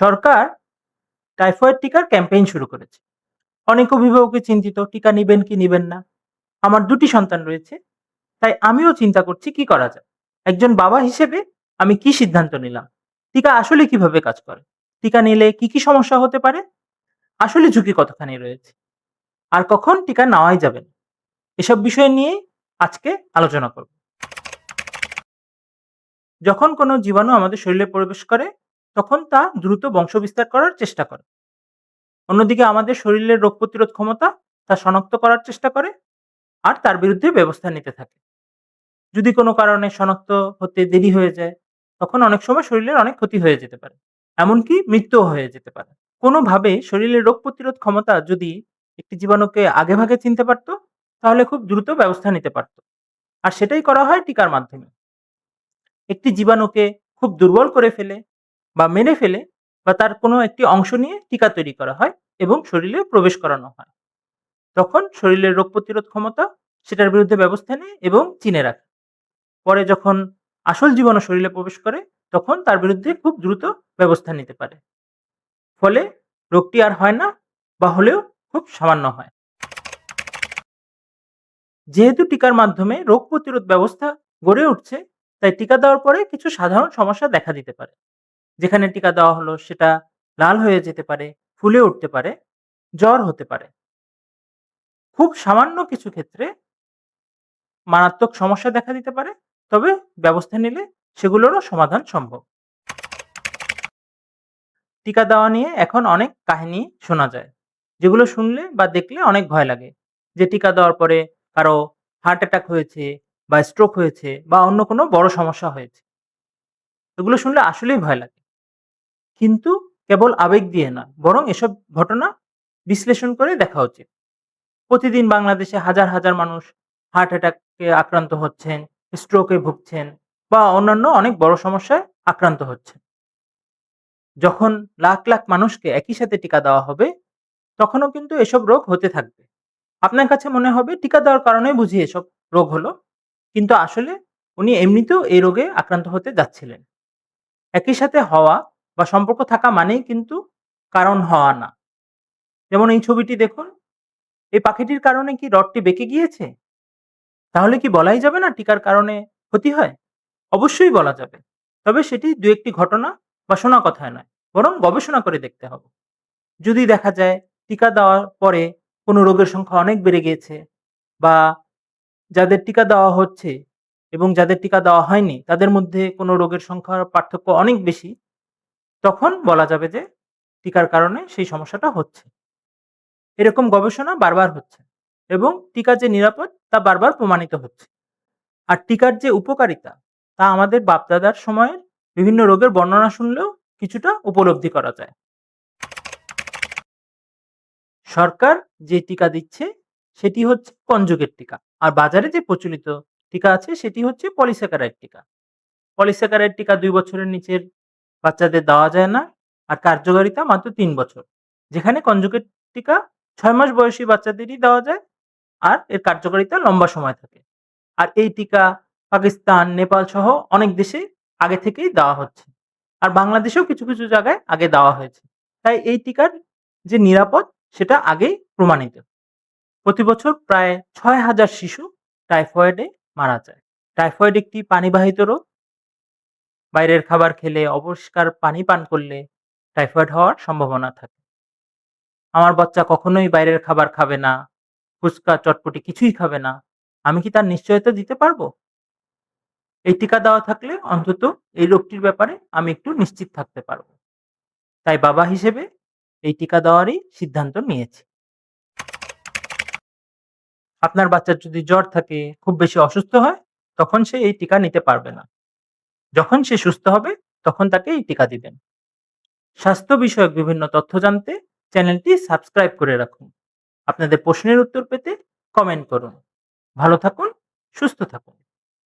সরকার typhoid টিকার campaign শুরু করেছে। অনেক অভিভাবকই চিন্তিত, টিকা নিবেন কি নিবেন না? আমার দুটি সন্তান রয়েছে, তাই আমিও চিন্তা করছি কি করা যায়? একজন বাবা হিসেবে আমি কি সিদ্ধান্ত নিলাম? টিকা আসলে কীভাবে কাজ করে? টিকা নিলে কি কি সমস্যা হতে পারে? আসলে ঝুঁকি কতখানি রয়েছে? আর কখন টিকা নেওয়াই যাবে না? এসব বিষয় নিয়ে আজকে আলোচনা করব। যখন কোনো জীবাণু আমাদের শরীরে প্রবেশ করে তখন তা দ্রুত বংশবিস্তার করার চেষ্টা করে। অন্যদিকে আমাদের শরীরের রোগ প্রতিরোধ ক্ষমতা তা শনাক্ত করার চেষ্টা করে আর তার বিরুদ্ধে ব্যবস্থা নিতে থাকে। যদি কোনো কারণে শনাক্ত হতে দেরি হয়ে যায়, তখন অনেক সময় শরীরের অনেক ক্ষতি হয়ে যেতে পারে, এমনকি মৃত্যুও হয়ে যেতে পারে। কোনোভাবে শরীরের রোগ প্রতিরোধ ক্ষমতা যদি একটি জীবাণুকে আগেভাগে চিনতে পারত, তাহলে খুব দ্রুত ব্যবস্থা নিতে পারত। আর সেটাই করা হয় টিকার মাধ্যমে। একটি জীবাণুকে খুব দুর্বল করে ফেলে বা মেরে ফেলে বা তার কোনো একটি অংশ নিয়ে টিকা তৈরি করা হয় এবং শরীরে প্রবেশ করানো হয়। তখন শরীরের রোগ প্রতিরোধ ক্ষমতা সেটার বিরুদ্ধে ব্যবস্থা নেয় এবং চিনে রাখে। পরে যখন আসল জীবাণু শরীরে প্রবেশ করে, তখন তার বিরুদ্ধে খুব দ্রুত ব্যবস্থা নিতে পারে। ফলে রোগটি আর হয় না বা হলেও খুব সামান্য হয়। যেহেতু টিকার মাধ্যমে রোগ প্রতিরোধ ব্যবস্থা গড়ে উঠছে, তাই টিকা দেওয়ার পরে কিছু সাধারণ সমস্যা দেখা দিতে পারে। যেখানে টিকা দেওয়া হলো সেটা লাল হয়ে যেতে পারে, ফুলে উঠতে পারে, জ্বর হতে পারে। খুব সামান্য কিছু ক্ষেত্রে মারাত্মক সমস্যা দেখা দিতে পারে, তবে ব্যবস্থা নিলে সেগুলোরও সমাধান সম্ভব। টিকা দেওয়া নিয়ে এখন অনেক কাহিনী শোনা যায়, যেগুলো শুনলে বা দেখলে অনেক ভয় লাগে। যে টিকা দেওয়ার পরে কারও হার্ট অ্যাটাক হয়েছে বা স্ট্রোক হয়েছে বা অন্য কোনো বড় সমস্যা হয়েছে। এগুলো শুনলে আসলেই ভয় লাগে। কিন্তু কেবল আবেগ দিয়ে নয়, বরং এসব ঘটনা বিশ্লেষণ করে দেখা উচিত। প্রতিদিন বাংলাদেশে হাজার হাজার মানুষ হার্ট অ্যাটাকে আক্রান্ত হচ্ছেন স্ট্রোকে ভুগছেন বা অন্যান্য অনেক বড় সমস্যায় আক্রান্ত হচ্ছেন। যখন লাখ লাখ মানুষকে একই সাথে টিকা দেওয়া হবে, তখনও কিন্তু এসব রোগ হতে থাকবে। আপনার কাছে মনে হবে টিকা দেওয়ার কারণেই বুঝি এসব রোগ হলো, কিন্তু আসলে উনি এমনিতেও এই রোগে আক্রান্ত হতে যাচ্ছিলেন। একই সাথে হওয়া বা সম্পর্ক থাকা মানেই কিন্তু কারণ হওয়া না। যেমন এই ছবিটি দেখুন, এই পাখিটির কারণে কি রডটি বেঁকে গিয়েছে? তাহলে কি বলাই যাবে না টিকার কারণে ক্ষতি হয়? অবশ্যই বলা যাবে, তবে সেটি দু একটি ঘটনা বা শোনা কথায় নয়, বরং গবেষণা করে দেখতে হবে। যদি দেখা যায় টিকা দেওয়ার পরে কোনো রোগের সংখ্যা অনেক বেড়ে গিয়েছে বা যাদের টিকা দেওয়া হচ্ছে এবং যাদের টিকা দেওয়া হয়নি, তাদের মধ্যে কোনো রোগের সংখ্যার পার্থক্য অনেক বেশি তখন বলা যাবে যে টিকার কারণে সেই সমস্যাটা হচ্ছে। এরকম গবেষণা বারবার হচ্ছে এবং টিকা যে নিরাপদ তা বারবার প্রমাণিত হচ্ছে। আর টিকার যে উপকারিতা তা আমাদের বাপদাদার সময়ের বিভিন্ন রোগের বর্ণনা শুনলেও কিছুটা উপলব্ধি করা যায়। সরকার যে টিকা দিচ্ছে সেটি হচ্ছে কনজুগেট টিকা। আর বাজারে যে প্রচলিত টিকা আছে সেটি হচ্ছে পলিস্যাকারাইড টিকা। পলিস্যাকারাইড টিকা দুই বছরের নিচের বাচ্চাদের দেওয়া যায় না। আর কার্যকারিতা মাত্র তিন বছর। যেখানে কনজুগেট টিকা ছয় মাস বয়সী বাচ্চাদেরই দেওয়া যায় আর এর কার্যকারিতা লম্বা সময় থাকে। আর এই টিকা পাকিস্তান, নেপাল সহ অনেক দেশে আগে থেকেই দেওয়া হচ্ছে। আর বাংলাদেশেও কিছু কিছু জায়গায় আগে দেওয়া হয়েছে। তাই এই টিকার যে নিরাপদ, সেটা আগেই প্রমাণিত। প্রতি বছর প্রায় ছয় হাজার শিশু টাইফয়েডে মারা যায়। টাইফয়েড একটি পানিবাহিত রোগ। বাইরের খাবার খেলে অপরিষ্কার পানি পান করলে টাইফয়েড হওয়ার সম্ভাবনা থাকে। আমার বাচ্চা কখনোই বাইরের খাবার খাবে না, ফুচকা, চটপটি কিছুই খাবে না। আমি কি তার নিশ্চয়তা দিতে পারব? এই টিকা দেওয়া থাকলে অন্তত এই রোগটির ব্যাপারে আমি একটু নিশ্চিত থাকতে পারব। তাই বাবা হিসেবে এই টিকা দেওয়ারই সিদ্ধান্ত নিয়েছি। আপনার বাচ্চার যদি জ্বর থাকে, খুব বেশি অসুস্থ হয়, তখন সে এই টিকা নিতে পারবে না। যখন সে সুস্থ হবে, তখন তাকে এই টিকা দিবেন। স্বাস্থ্য বিষয়ক বিভিন্ন তথ্য জানতে চ্যানেলটি সাবস্ক্রাইব করে রাখুন। আপনাদের প্রশ্নের উত্তর পেতে কমেন্ট করুন। ভালো থাকুন, সুস্থ থাকুন।